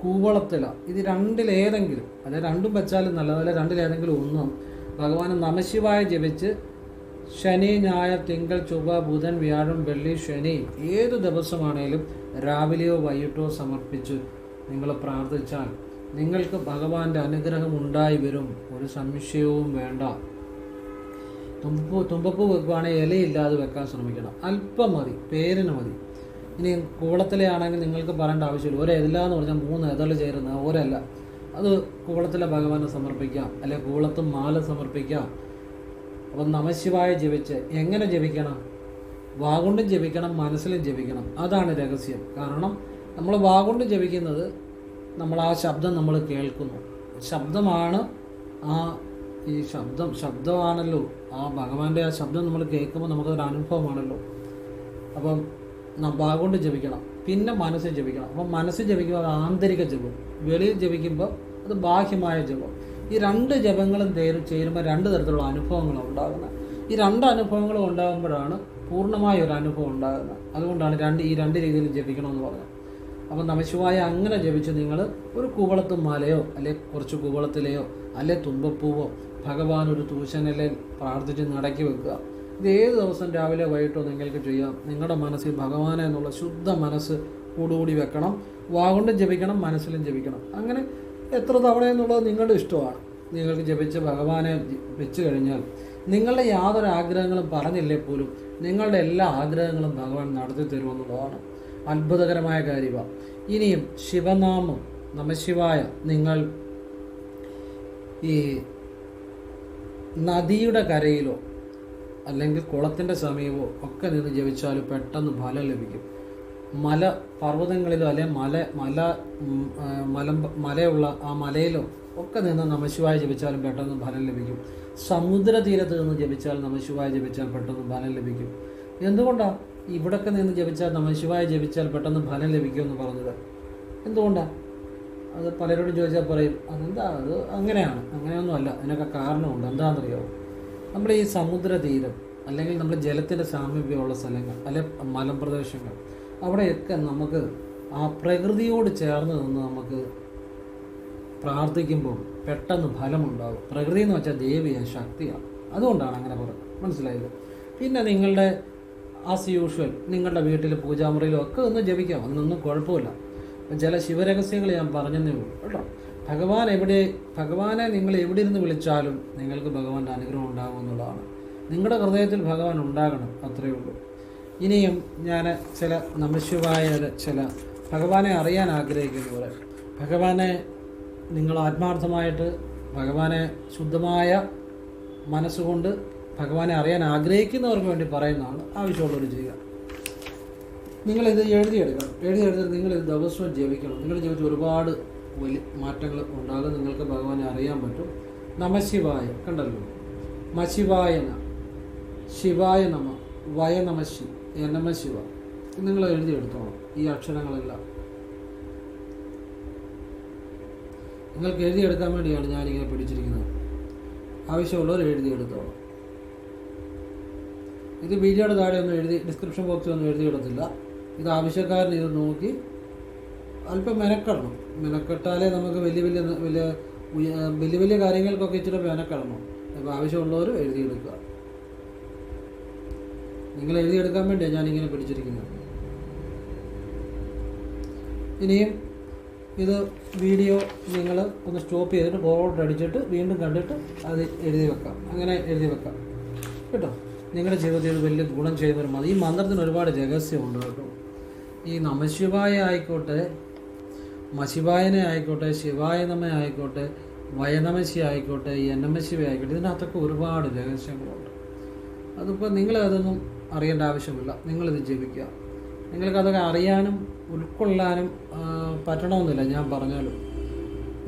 കൂവളത്തില ഇത് രണ്ടിലേതെങ്കിലും അതായത് രണ്ടും വെച്ചാലും നല്ലതല്ല രണ്ടിലേതെങ്കിലും ഒന്നും. ഭഗവാന് നമശിവായ ജപിച്ച് ശനി ഞായർ തിങ്കൾ ചൊവ്വ ബുധൻ വ്യാഴം വെള്ളി ശനി ഏത് ദിവസമാണേലും രാവിലെയോ വൈകിട്ടോ സമർപ്പിച്ച് നിങ്ങൾ പ്രാർത്ഥിച്ചാൽ നിങ്ങൾക്ക് ഭഗവാന്റെ അനുഗ്രഹം ഉണ്ടായി വരും. ഒരു സംശയവും വേണ്ട. തുമ്പപ്പൂ തുമ്പപ്പൂ വെക്കുവാണെങ്കിൽ ഇലയില്ലാതെ വെക്കാൻ ശ്രമിക്കണം. അല്പം മതി പേരിന് മതി. ഇനി കൂളത്തിലെ ആണെങ്കിൽ നിങ്ങൾക്ക് പറയേണ്ട ആവശ്യമില്ല. ഒരു ഇല എന്ന് പറഞ്ഞാൽ മൂന്ന് ഇതൾ ചേരുന്ന ഒരല്ല. അത് കൂളത്തിലെ ഭഗവാനെ സമർപ്പിക്കാം. അല്ലെ കൂളത്തും മാല സമർപ്പിക്കാം. അപ്പം നമശിവായ ജപിച്ച് എങ്ങനെ ജപിക്കണം? വാഗുണ്ടും ജപിക്കണം മനസ്സിലും ജപിക്കണം. അതാണ് രഹസ്യം. കാരണം നമ്മൾ വാഗുണ്ട് ജപിക്കുന്നത് നമ്മൾ ആ ശബ്ദം നമ്മൾ കേൾക്കുന്നു. ശബ്ദമാണ് ആ ഈ ശബ്ദം. ശബ്ദമാണല്ലോ. ആ ഭഗവാന്റെ ആ ശബ്ദം നമ്മൾ കേൾക്കുമ്പോൾ നമുക്കൊരു അനുഭവമാണല്ലോ. അപ്പം വാഗുകൊണ്ട് ജപിക്കണം. പിന്നെ മനസ്സിൽ ജപിക്കണം. അപ്പം മനസ്സിൽ ജപിക്കുമ്പോൾ ആന്തരിക ജപം. വെളിയിൽ ജപിക്കുമ്പോൾ അത് ബാഹ്യമായ ജപം. ഈ രണ്ട് ജപങ്ങളും തേരും ചേരുമ്പോൾ രണ്ട് തരത്തിലുള്ള അനുഭവങ്ങളാണ് ഉണ്ടാകുന്നത് ഈ രണ്ട് അനുഭവങ്ങളും ഉണ്ടാകുമ്പോഴാണ് പൂർണമായ ഒരു അനുഭവം ഉണ്ടാകുന്നത് അതുകൊണ്ടാണ് രണ്ട് ഈ രണ്ട് രീതിയിൽ ജപിക്കണമെന്ന് പറഞ്ഞത്. അപ്പം നമശിവായ അങ്ങനെ ജപിച്ച് നിങ്ങൾ ഒരു കൂവളത്തും മാലയോ അല്ലെ കുറച്ച് കൂവളത്തിലെയോ അല്ലെ തുമ്പപ്പൂവോ ഭഗവാൻ ഒരു തൂശനിലെ പ്രാർത്ഥിച്ച് നടക്കി വെക്കുക. ഇത് ഏത് ദിവസം രാവിലെ വൈകിട്ടോ നിങ്ങൾക്ക് ചെയ്യാം. നിങ്ങളുടെ മനസ്സിൽ ഭഗവാനെ എന്നുള്ള ശുദ്ധ മനസ്സ് കൂടുകൂടി വെക്കണം. വാഗൊണ്ടും ജപിക്കണം മനസ്സിലും ജപിക്കണം. അങ്ങനെ എത്ര തവണ എന്നുള്ളത് നിങ്ങളുടെ ഇഷ്ടമാണ്. നിങ്ങൾക്ക് ജപിച്ച് ഭഗവാനെ വെച്ച് കഴിഞ്ഞാൽ നിങ്ങളുടെ യാതൊരു ആഗ്രഹങ്ങളും പറഞ്ഞില്ലേ പോലും നിങ്ങളുടെ എല്ലാ ആഗ്രഹങ്ങളും ഭഗവാൻ നടത്തി തരുമെന്നുള്ളതാണ് അത്ഭുതകരമായ കാര്യമാണ് ഇനിയും ശിവനാമം നമശിവായ നിങ്ങൾ ഈ നദിയുടെ കരയിലോ അല്ലെങ്കിൽ കുളത്തിന്റെ സമീപമോ ഒക്കെ നിന്ന് ജപിച്ചാൽ പെട്ടെന്ന് ഫലം ലഭിക്കും. മല പർവതങ്ങളിലോ അല്ലെ മല മല മല മലം മലയുള്ള ആ മലയിലോ ഒക്കെ നിന്ന് നമശിവായ ജപിച്ചാലും പെട്ടെന്ന് ഫലം ലഭിക്കും. സമുദ്രതീരത്ത് നിന്ന് ജപിച്ചാൽ നമശിവായ ജപിച്ചാൽ പെട്ടെന്ന് ഫലം ലഭിക്കും. എന്തുകൊണ്ടാണ് ഇവിടൊക്കെ നിന്ന് ജപിച്ചാൽ നമശിവായ ജപിച്ചാൽ പെട്ടെന്ന് ഫലം ലഭിക്കുമെന്ന് പറഞ്ഞത്? എന്തുകൊണ്ടാണ് അത് പലരോടും ചോദിച്ചാൽ പറയും അതെന്താ? അത് അങ്ങനെയാണ്. അങ്ങനെയൊന്നുമല്ല. അതിനൊക്കെ കാരണമുണ്ട്. എന്താണെന്നറിയാമോ നമ്മൾ ഈ സമുദ്രതീരം അല്ലെങ്കിൽ നമ്മൾ ജലത്തിന്റെ സാമീപ്യമുള്ള സ്ഥലങ്ങൾ അല്ലെ മലമ്പ്രദേശങ്ങൾ അവിടെയൊക്കെ നമുക്ക് ആ പ്രകൃതിയോട് ചേർന്ന് നിന്ന് നമുക്ക് പ്രാർത്ഥിക്കുമ്പോൾ പെട്ടെന്ന് ഫലമുണ്ടാകും പ്രകൃതി എന്ന് വെച്ചാൽ ദേവിയാണ് ശക്തിയാണ്. അതുകൊണ്ടാണ് അങ്ങനെ പറയുന്നത്. മനസ്സിലായത് പിന്നെ നിങ്ങളുടെ ആസ് യൂഷ്വൽ നിങ്ങളുടെ വീട്ടിൽ പൂജാമുറിയിലും ഒക്കെ ഒന്ന് ജപിക്കാം. അതിനൊന്നും കുഴപ്പമില്ല. ചില ശിവരഹസ്യങ്ങൾ ഞാൻ പറഞ്ഞതേ ഉള്ളൂ. കേട്ടോ? ഭഗവാൻ എവിടെ ഭഗവാനെ നിങ്ങൾ എവിടെ ഇരുന്ന് വിളിച്ചാലും നിങ്ങൾക്ക് ഭഗവാന്റെ അനുഗ്രഹം ഉണ്ടാകും എന്നുള്ളതാണ്. നിങ്ങളുടെ ഹൃദയത്തിൽ ഭഗവാൻ ഉണ്ടാകണം അത്രയേ ഉള്ളൂ. ഇനിയും ഞാൻ ചില നമശിവായ ചില ഭഗവാനെ അറിയാൻ ആഗ്രഹിക്കുന്നവർ ഭഗവാനെ നിങ്ങൾ ആത്മാർത്ഥമായിട്ട് ഭഗവാനെ ശുദ്ധമായ മനസ്സുകൊണ്ട് ഭഗവാനെ അറിയാൻ ആഗ്രഹിക്കുന്നവർക്ക് വേണ്ടി പറയുന്നതാണ് ആവശ്യമുള്ളവർ ചെയ്യുക. നിങ്ങളിത് എഴുതിയെടുക്കണം. എഴുതിയെടുത്തിട്ട് നിങ്ങളിത് ദിവസവും ജപിക്കണം നിങ്ങളുടെ ജീവിതത്തിൽ ഒരുപാട് വലിയ മാറ്റങ്ങൾ ഉണ്ടാകും. നിങ്ങൾക്ക് ഭഗവാനെ അറിയാൻ പറ്റും. നമശിവായ കണ്ടല്ലോ? മശിവായന ശിവായ നമ വയ നമശി നമ ശിവ. നിങ്ങൾ എഴുതിയെടുത്തോണം ഈ അക്ഷരങ്ങളെല്ലാം. നിങ്ങൾക്ക് എഴുതിയെടുക്കാൻ വേണ്ടിയാണ് ഞാനിങ്ങനെ പിടിച്ചിരിക്കുന്നത്. ആവശ്യമുള്ളവർ എഴുതിയെടുത്തോളാം. ഇത് വീഡിയോയുടെ താഴെ ഒന്നും എഴുതി ഡിസ്ക്രിപ്ഷൻ ബോക്സിൽ ഒന്നും എഴുതിയിടത്തില്ല. ഇത് ആവശ്യക്കാരൻ ഇത് നോക്കി അല്പം മെനക്കെടണം. മെനക്കെട്ടാലേ നമുക്ക് വലിയ വലിയ വലിയ വലിയ വലിയ കാര്യങ്ങൾക്കൊക്കെ ഇച്ചിരി മെനക്കെടണം. അപ്പോൾ ആവശ്യമുള്ളവർ എഴുതിയെടുക്കുക. നിങ്ങൾ എഴുതിയെടുക്കാൻ വേണ്ടിയാണ് ഞാനിങ്ങനെ പിടിച്ചിരിക്കുന്നത്. ഇനിയും ഇത് വീഡിയോ നിങ്ങൾ ഒന്ന് സ്റ്റോപ്പ് ചെയ്തിട്ട് ഫോർവേഡ് അടിച്ചിട്ട് വീണ്ടും കണ്ടിട്ട് അത് എഴുതി വെക്കാം. അങ്ങനെ എഴുതി വെക്കാം. കേട്ടോ? നിങ്ങളുടെ ജീവിതത്തിൽ വലിയ ഗുണം ചെയ്യുന്ന ഒരു മന്ത്രം ഈ മന്ത്രത്തിന് ഒരുപാട് രഹസ്യമുണ്ട് കേട്ടോ. ഈ നമശിവായ ആയിക്കോട്ടെ മശിവായനെ ആയിക്കോട്ടെ ശിവായ നമ ആയിക്കോട്ടെ വയനമശി ആയിക്കോട്ടെ എന്നമശിവ ആയിക്കോട്ടെ ഇതിനകത്തൊക്കെ ഒരുപാട് രഹസ്യങ്ങളുണ്ട്. അതിപ്പോൾ നിങ്ങളതൊന്നും അറിയേണ്ട ആവശ്യമില്ല. നിങ്ങളിത് ജപിക്കുക. നിങ്ങൾക്കതൊക്കെ അറിയാനും ഉൾക്കൊള്ളാനും പറ്റണമെന്നില്ല ഞാൻ പറഞ്ഞാലും.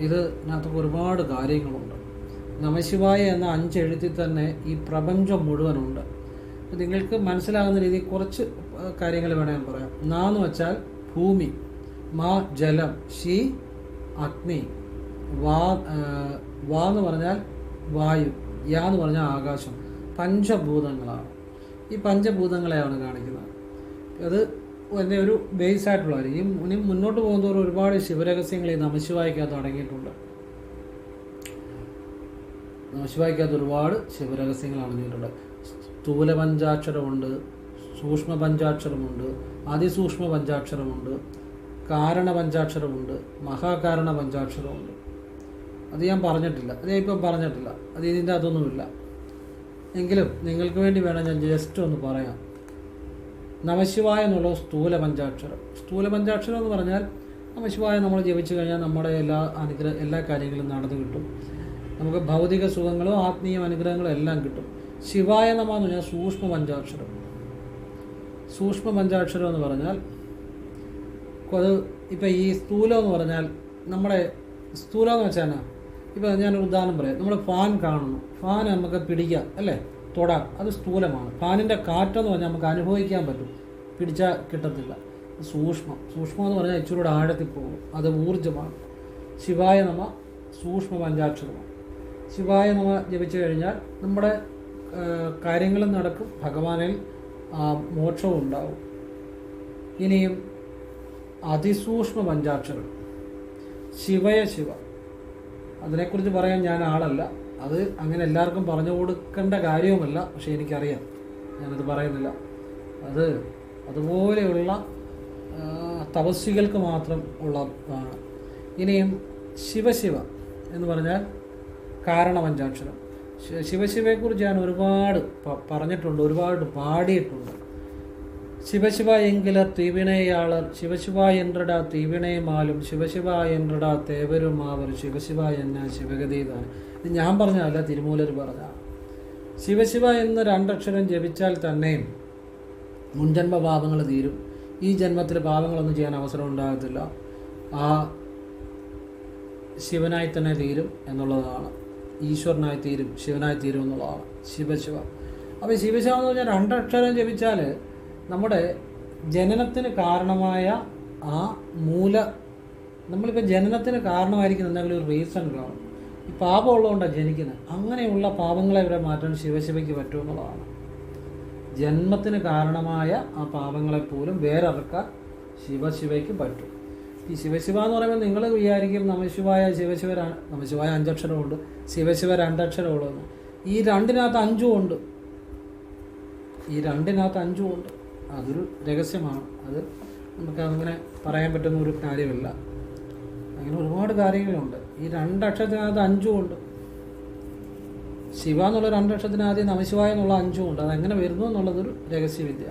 ഇത് ഇതിനകത്തൊക്കെ ഒരുപാട് കാര്യങ്ങളുണ്ട്. നമശിവായ എന്ന അഞ്ചെഴുത്തിൽ തന്നെ ഈ പ്രപഞ്ചം മുഴുവനുണ്ട്. നിങ്ങൾക്ക് മനസ്സിലാകുന്ന രീതിയിൽ കുറച്ച് കാര്യങ്ങൾ വേണമെങ്കിൽ പറയാം. നാന്ന് വെച്ചാൽ ഭൂമി. മാ ജലം ഷി അഗ്നി. വാ വാ എന്ന് പറഞ്ഞാൽ വായു യാ എന്ന് പറഞ്ഞാൽ ആകാശം. പഞ്ചഭൂതങ്ങളാണ്. ഈ പഞ്ചഭൂതങ്ങളെയാണ് കാണിക്കുന്നത്. അത് എന്റെ ഒരു ബേസ് ആയിട്ടുള്ള ഈ ഇനി മുന്നോട്ട് പോകുന്നതോറും ഒരുപാട് ശിവരഹസ്യങ്ങൾ ഈ നമശിവായിക്കകത്ത് അടങ്ങിയിട്ടുണ്ട്. നമശിവായിക്കകത്ത് ഒരുപാട് ശിവരഹസ്യങ്ങൾ അടങ്ങിയിട്ടുണ്ട് സ്ഥൂല പഞ്ചാക്ഷരമുണ്ട് സൂക്ഷ്മ പഞ്ചാക്ഷരമുണ്ട് അതിസൂക്ഷ്മ പഞ്ചാക്ഷരമുണ്ട് കാരണ പഞ്ചാക്ഷരമുണ്ട് മഹാകാരണ പഞ്ചാക്ഷരമുണ്ട് അത് ഞാൻ പറഞ്ഞിട്ടില്ല. അത് ഞാൻ ഇപ്പം പറഞ്ഞിട്ടില്ല. അത് ഇതിന്റെ അതൊന്നുമില്ല എങ്കിലും നിങ്ങൾക്ക് വേണ്ടി വേണം ഞാൻ ജസ്റ്റ് ഒന്ന് പറയാം. നമശിവായ എന്നുള്ള സ്ഥൂല പഞ്ചാക്ഷരം സ്ഥൂല പഞ്ചാക്ഷരം എന്ന് പറഞ്ഞാൽ നമശിവായ നമ്മൾ ജപിച്ചു കഴിഞ്ഞാൽ നമ്മുടെ എല്ലാ അനുഗ്രഹ എല്ലാ കാര്യങ്ങളും നടന്നു കിട്ടും. നമുക്ക് ഭൗതിക സുഖങ്ങളും ആത്മീയ അനുഗ്രഹങ്ങളും എല്ലാം കിട്ടും. ശിവായ നമ എന്ന് പറഞ്ഞാൽ സൂക്ഷ്മ പഞ്ചാക്ഷരം സൂക്ഷ്മ പഞ്ചാക്ഷരം എന്ന് പറഞ്ഞാൽ അത് ഇപ്പം ഈ സ്ഥൂലം എന്ന് പറഞ്ഞാൽ നമ്മുടെ സ്ഥൂലം എന്ന് വെച്ചാൽ ഇപ്പോൾ ഇപ്പം ഞാനൊരു ഉദാഹരണം പറയാം. നമ്മൾ ഫാൻ കാണുന്നു. ഫാൻ നമുക്ക് പിടിക്കാം അല്ലേ? തൊടാം. അത് സ്ഥൂലമാണ്. ഫാനിന്റെ കാറ്റെന്ന് പറഞ്ഞാൽ നമുക്ക് അനുഭവിക്കാൻ പറ്റും. പിടിച്ചാൽ കിട്ടത്തില്ല. സൂക്ഷ്മം. സൂക്ഷ്മം എന്ന് പറഞ്ഞാൽ ഇച്ചിരി കൂടെ ആഴത്തിൽ പോകും. അത് ഊർജമാണ്. ശിവായ നമ സൂക്ഷ്മ പഞ്ചാക്ഷരമാണ് ശിവായ നമ ജപിച്ചു കഴിഞ്ഞാൽ നമ്മുടെ കാര്യങ്ങളും നടക്കും. ഭഗവാനിൽ മോക്ഷവും ഉണ്ടാവും. ഇനിയും അതിസൂക്ഷ്മ പഞ്ചാക്ഷരം. ശിവയ ശിവ. അതിനെക്കുറിച്ച് പറയാൻ ഞാൻ ആളല്ല. അത് അങ്ങനെ എല്ലാവർക്കും പറഞ്ഞു കൊടുക്കേണ്ട കാര്യവുമല്ല. പക്ഷേ എനിക്കറിയാം. ഞാനത് പറയുന്നില്ല. അത് അതുപോലെയുള്ള തപസ്വികൾക്ക് മാത്രം ഉള്ളതാണ്. ഇനിയും ശിവശിവ എന്ന് പറഞ്ഞാൽ കാരണപഞ്ചാക്ഷരം പഞ്ചാക്ഷരം. ശിവശിവയെക്കുറിച്ച് ഞാൻ ഒരുപാട് പറഞ്ഞിട്ടുണ്ട് ഒരുപാട് പാടിയിട്ടുണ്ട്. ശിവശിവ എങ്കില തീവിണയാളർ ശിവശിവ എന്ത്രട തീവിനയുമാലും ശിവശിവ എന്ത്രട തേവരുമാവർ ശിവശിവ എന്ന ശിവഗതീതാണ് ഇത് ഞാൻ പറഞ്ഞതല്ല തിരുമൂലർ പറഞ്ഞ. ശിവശിവ എന്ന രണ്ടക്ഷരം ജപിച്ചാൽ തന്നെയും മുൻജന്മ പാപങ്ങൾ തീരും. ഈ ജന്മത്തിൽ പാപങ്ങളൊന്നും ചെയ്യാൻ അവസരം ഉണ്ടാകത്തില്ല. ആ ശിവനായി തന്നെ തീരും എന്നുള്ളതാണ്. ഈശ്വരനായി തീരും ശിവനായി തീരും എന്നുള്ളതാണ് ശിവശിവ. അപ്പോൾ ശിവശിവ എന്ന് പറഞ്ഞാൽ രണ്ടക്ഷരം ജപിച്ചാൽ നമ്മുടെ ജനനത്തിന് കാരണമായ ആ മൂല നമ്മളിപ്പോൾ ജനനത്തിന് കാരണമായിരിക്കുന്ന എന്തെങ്കിലും ഒരു റീസൺ കാണും ഈ പാപം ഉള്ളതുകൊണ്ടാണ് ജനിക്കുന്നത്. അങ്ങനെയുള്ള പാപങ്ങളെ ഇവിടെ മാറ്റാൻ ശിവശിവയ്ക്ക് പറ്റുമെന്നുള്ളതാണ് ജന്മത്തിന് കാരണമായ ആ പാപങ്ങളെ പോലും വേറെറുക്കാൻ ശിവശിവയ്ക്ക് പറ്റും. ഈ ശിവശിവ എന്ന് പറയുമ്പോൾ നിങ്ങൾ വിചാരിക്കും നമശിവായ ശിവശിവ നമശിവായ അഞ്ചക്ഷരമുണ്ട് ശിവശിവ രണ്ടക്ഷരമുള്ളതെന്ന്. ഈ രണ്ടിനകത്ത് അഞ്ചും ഉണ്ട്. ഈ രണ്ടിനകത്ത് അഞ്ചും ഉണ്ട്. അതൊരു രഹസ്യമാണ്. അത് നമുക്ക് അങ്ങനെ പറയാൻ പറ്റുന്ന ഒരു കാര്യമല്ല. അങ്ങനെ ഒരുപാട് കാര്യങ്ങളുണ്ട്. ഈ രണ്ടക്ഷരത്തിനകത്ത് അഞ്ചും ഉണ്ട് ശിവ എന്നുള്ള രണ്ടക്ഷരത്തിനകത്ത് നമശിവായ എന്നുള്ള അഞ്ചും ഉണ്ട് അതെങ്ങനെ വരുന്നു എന്നുള്ളതൊരു രഹസ്യവിദ്യ.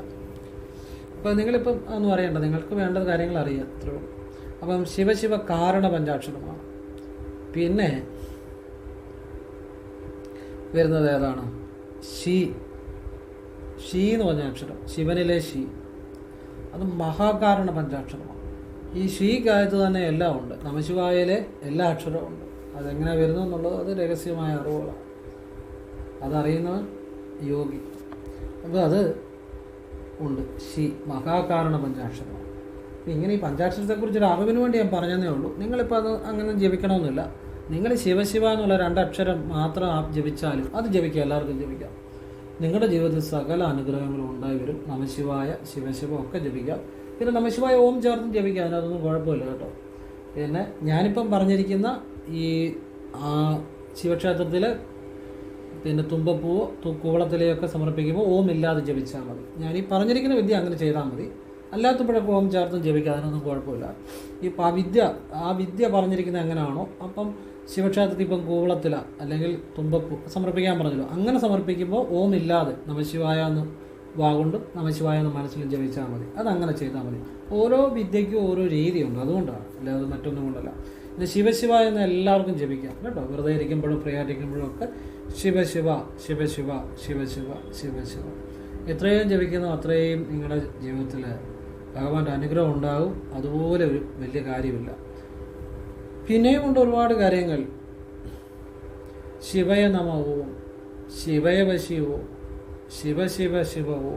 അപ്പോൾ നിങ്ങളിപ്പം ഒന്നും അറിയണ്ട. നിങ്ങൾക്ക് വേണ്ട കാര്യങ്ങൾ അറിയാം. അത്രേ ഉള്ളൂ. അപ്പം ശിവശിവ കാരണ പഞ്ചാക്ഷരമാണ്. പിന്നെ വരുന്നത് ഏതാണ്? ഷീ ഷീ എന്ന് പറഞ്ഞ അക്ഷരം. ശിവനിലെ ഷീ. അത് മഹാകാരണ പഞ്ചാക്ഷരമാണ്. ഈ ഷീക്കകത്ത് തന്നെ എല്ലാം ഉണ്ട്. നമശിവായയിലെ എല്ലാ അക്ഷരവും ഉണ്ട്. അതെങ്ങനെ വരുന്നു എന്നുള്ളത് അത് രഹസ്യമായ അറിവുകളാണ്. അതറിയുന്നവൻ യോഗി. അപ്പോൾ അത് ഉണ്ട്. ഷി മഹാകാരണ പഞ്ചാക്ഷരമാണ്. ഇങ്ങനെ ഈ പഞ്ചാക്ഷരത്തെക്കുറിച്ചൊരു അറിവിന് വേണ്ടി ഞാൻ പറഞ്ഞതേ ഉള്ളൂ. നിങ്ങളിപ്പോൾ അത് അങ്ങനെ ജപിക്കണമെന്നില്ല. നിങ്ങൾ ശിവശിവ എന്നുള്ള രണ്ടക്ഷരം മാത്രം ജപിച്ചാലും അത് ജപിക്കുക എല്ലാവർക്കും ജപിക്കാം. നിങ്ങളുടെ ജീവിതത്തിൽ സകല അനുഗ്രഹങ്ങളും ഉണ്ടായി വരും. നമശിവായ ശിവശിവ ഒക്കെ ജപിക്കാം. പിന്നെ നമശിവായ ഓം ചേർത്ത് ജപിക്കാം. അതിനകത്തൊന്നും കുഴപ്പമില്ല കേട്ടോ. പിന്നെ ഞാനിപ്പം പറഞ്ഞിരിക്കുന്ന ഈ ആ ശിവക്ഷേത്രത്തിൽ പിന്നെ തുമ്പപ്പൂവോ കൂവളത്തിലെയൊക്കെ സമർപ്പിക്കുമ്പോൾ ഓം ഇല്ലാതെ ജപിച്ചാൽ മതി. ഞാൻ ഈ പറഞ്ഞിരിക്കുന്ന വിദ്യ അങ്ങനെ ചെയ്താൽ മതി. അല്ലാത്തപ്പോഴൊക്കെ ഓം ചേർത്തും ജപിക്കുക അതിനൊന്നും കുഴപ്പമില്ല. ഈ ആ വിദ്യ ആ വിദ്യ പറഞ്ഞിരിക്കുന്നത് എങ്ങനെയാണോ അപ്പം ശിവക്ഷേത്രത്തിൽ ഇപ്പം കൂവളത്തില അല്ലെങ്കിൽ തുമ്പപ്പൂ സമർപ്പിക്കാൻ പറഞ്ഞല്ലോ. അങ്ങനെ സമർപ്പിക്കുമ്പോൾ ഓം ഇല്ലാതെ നമശിവായ എന്ന് വാഗുണ്ട് നമശിവായ എന്ന് മനസ്സിലും ജപിച്ചാൽ മതി. അത് അങ്ങനെ ചെയ്താൽ മതി. ഓരോ വിദ്യയ്ക്കും ഓരോ രീതിയുണ്ട്. അതുകൊണ്ടാണ്. അല്ലാതെ മറ്റൊന്നും കൊണ്ടല്ല. പിന്നെ ശിവശിവ എന്ന് എല്ലാവർക്കും ജപിക്കാം. കേട്ടോ? വെറുതെ ഇരിക്കുമ്പോഴും ഫ്രീ ആയിട്ടിരിക്കുമ്പോഴും ഒക്കെ ശിവശിവ ശിവശിവ ശിവശിവ ശിവശിവ. എത്രയും ജപിക്കുന്നോ അത്രയും നിങ്ങളുടെ ജീവിതത്തിൽ ഭഗവാന്റെ അനുഗ്രഹം ഉണ്ടാകും. അതുപോലെ ഒരു വലിയ കാര്യമില്ല. പിന്നെയും ഉണ്ട് ഒരുപാട് കാര്യങ്ങൾ. ശിവയ നമവോ ശിവയ വശിവോ ശിവോ ശിവ ശിവ ശിവവോ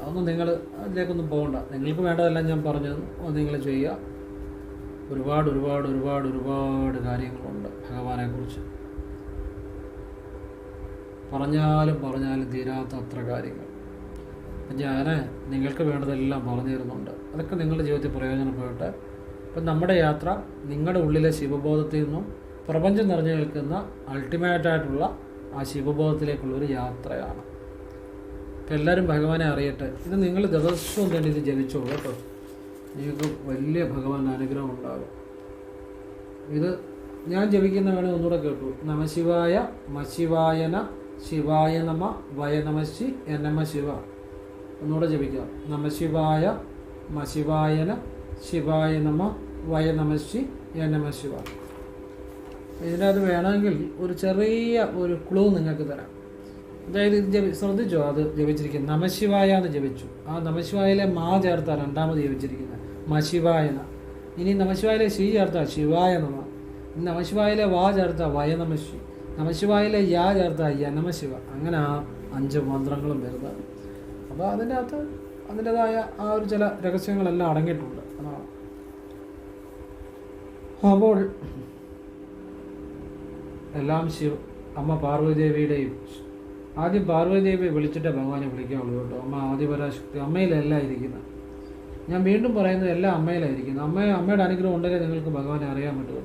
അതൊന്നും നിങ്ങൾ അതിലേക്കൊന്നും പോകണ്ട. നിങ്ങൾക്ക് വേണ്ടതെല്ലാം ഞാൻ പറഞ്ഞു അത് നിങ്ങൾ ചെയ്യുക. ഒരുപാട് ഒരുപാട് ഒരുപാട് ഒരുപാട് കാര്യങ്ങളുണ്ട് ഭഗവാനെക്കുറിച്ച്. പറഞ്ഞാലും പറഞ്ഞാലും തീരാത്ത അത്ര കാര്യങ്ങൾ. ഞാൻ നിങ്ങൾക്ക് വേണ്ടതെല്ലാം പറഞ്ഞു തരുന്നുണ്ട്. അതൊക്കെ നിങ്ങളുടെ ജീവിതത്തിൽ പ്രയോജനപ്പെടട്ടെ. അപ്പം നമ്മുടെ യാത്ര നിങ്ങളുടെ ഉള്ളിലെ ശിവബോധത്തിൽ നിന്നും പ്രപഞ്ചം നിറഞ്ഞു നിൽക്കുന്ന അൾട്ടിമേറ്റായിട്ടുള്ള ആ ശിവബോധത്തിലേക്കുള്ള ഒരു യാത്രയാണ്. അപ്പം എല്ലാവരും ഭഗവാനെ അറിയട്ടെ. ഇത് നിങ്ങൾ ദിവസവും തന്നെ ഇത് ജപിച്ചോളൂ കേട്ടോ. നിങ്ങൾക്ക് വലിയ ഭഗവാൻ അനുഗ്രഹം ഉണ്ടാകും. ഇത് ഞാൻ ജപിക്കുന്ന വേണേൽ ഒന്നുകൂടെ കേട്ടു. നമശിവായ മശിവായന ശിവായ നമ വയനമശി എന്നമ ശിവ. ഒന്നുകൂടെ ജപിക്കാം. നമശിവായ മശിവായന ശിവായ നമ വയനമശി എന്നമ നമശിവ ഇതിനകത്ത് വേണമെങ്കിൽ ഒരു ചെറിയ ഒരു ക്ലൂ നിങ്ങൾക്ക് തരാം. അതായത് ഇത് ജപി ശ്രദ്ധിച്ചോ? അത് ജപിച്ചിരിക്കുന്നത് നമശിവായ എന്ന് ജപിച്ചു. ആ നമശിവായിലെ മാ ചേർത്ത രണ്ടാമത് ജപിച്ചിരിക്കുന്നത്. മശിവായന ഇനി നമശിവായിലെ ശി ചേർത്ത ശിവായ നമ ഇനി നമശിവായിലെ വാ ചേർത്ത വയ നമശി നമശിവായിലെ യാ ചേർത്ത യനമശിവ അങ്ങനെ ആ അഞ്ച് മന്ത്രങ്ങളും വരുന്നത്. അപ്പോൾ അതിന്റെ അകത്ത് അതിന്റെതായ ആ ഒരു ചില രഹസ്യങ്ങളെല്ലാം അടങ്ങിയിട്ടുണ്ട്. അതാണ്. അപ്പോൾ എല്ലാം ശിവ അമ്മ പാർവതിദേവിയുടെയും ആദ്യം പാർവതിദേവിയെ വിളിച്ചിട്ടേ ഭഗവാനെ വിളിക്കാവുള്ളൂ കേട്ടോ. അമ്മ ആദിപരാശക്തി അമ്മയിലല്ല ഇരിക്കുന്നത് ഞാൻ വീണ്ടും പറയുന്നത് എല്ലാം അമ്മയിലായിരിക്കുന്നത് അമ്മ അമ്മയുടെ അനുഗ്രഹം ഉണ്ടെങ്കിൽ നിങ്ങൾക്ക് ഭഗവാനെ അറിയാൻ പറ്റുള്ളൂ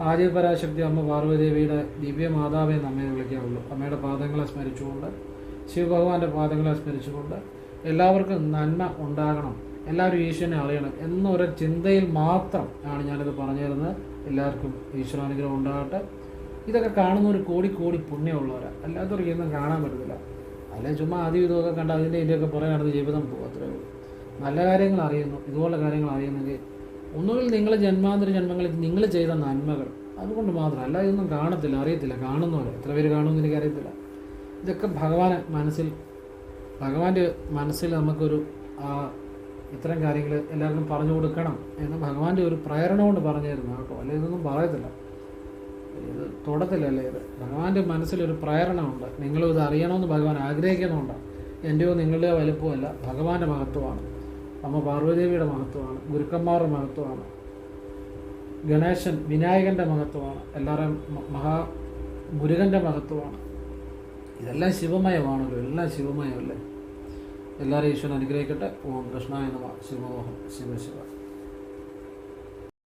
ആദിപരാശക്തി അമ്മ പാർവതിദേവിയുടെ ദിവ്യ മാതാവേ അമ്മയെ വിളിക്കാവുള്ളൂ അമ്മയുടെ പാദങ്ങളെ സ്മരിച്ചുകൊണ്ട് ശിവഭഗവാന്റെ പാദങ്ങളെ സ്മരിച്ചുകൊണ്ട് എല്ലാവർക്കും നന്മ ഉണ്ടാകണം. എല്ലാവരും ഈശ്വരനെ അറിയണം എന്നൊരു ചിന്തയിൽ മാത്രം ആണ് ഞാനിത് പറഞ്ഞു തരുന്നത് എല്ലാവർക്കും ഈശ്വരാനുഗ്രഹം ഉണ്ടാകട്ടെ. ഇതൊക്കെ കാണുന്ന ഒരു കോടി കോടി പുണ്യമുള്ളവരാണ് അല്ലാത്തവർക്ക് ഇതൊന്നും കാണാൻ പറ്റത്തില്ല. അല്ലെങ്കിൽ ചുമ്മാ ആദ്യം ഇതൊക്കെ കണ്ട് അതിന്റെ ഇതിന്റെയൊക്കെ നടന്ന് ജീവിതം പോകും അത്രേ ഉള്ളൂ. നല്ല കാര്യങ്ങൾ അറിയുന്നു ഇതുപോലെ കാര്യങ്ങൾ അറിയുന്നെങ്കിൽ ഒന്നുകിൽ നിങ്ങളെ ജന്മാന്തര ജന്മങ്ങളിൽ നിങ്ങൾ ചെയ്ത നന്മകൾ അതുകൊണ്ട് മാത്രം. അല്ല ഇതൊന്നും കാണത്തില്ല അറിയത്തില്ല കാണുന്നവരെ. എത്ര പേര് കാണുമെന്ന് എനിക്ക് അറിയത്തില്ല. ഇതൊക്കെ ഭഗവാൻ മനസ്സിൽ ഭഗവാന്റെ മനസ്സിൽ നമുക്കൊരു ഇത്തരം കാര്യങ്ങൾ എല്ലാവർക്കും പറഞ്ഞു കൊടുക്കണം എന്ന് ഭഗവാന്റെ ഒരു പ്രേരണ കൊണ്ട് പറഞ്ഞിരുന്നു കേട്ടോ. അല്ലെ? ഇതൊന്നും പറയത്തില്ല. ഇത് തൊടത്തില്ലല്ലേ ഇത് ഭഗവാന്റെ മനസ്സിലൊരു പ്രേരണ ഉണ്ട്. നിങ്ങളും ഇത് അറിയണമെന്ന് ഭഗവാൻ ആഗ്രഹിക്കുന്നുണ്ട്. എന്റെയോ നിങ്ങളുടെയോ വലുപ്പമല്ല ഭഗവാന്റെ മഹത്വമാണ്. അമ്മ പാർവതീദേവിയുടെ മഹത്വമാണ്. ഗുരുക്കന്മാരുടെ മഹത്വമാണ്. ഗണേശൻ വിനായകന്റെ മഹത്വമാണ്. എല്ലാവരും മഹാ മുരുകന്റെ മഹത്വമാണ്. ഇതെല്ലാം ശിവമയമാണല്ലോ. എല്ലാം ശിവമയമല്ലേ എല്ലാവരും ഈശ്വരൻ അനുഗ്രഹിക്കട്ടെ. ഓം കൃഷ്ണായ നമ. ശിവമോഹം. ശിവ ശിവ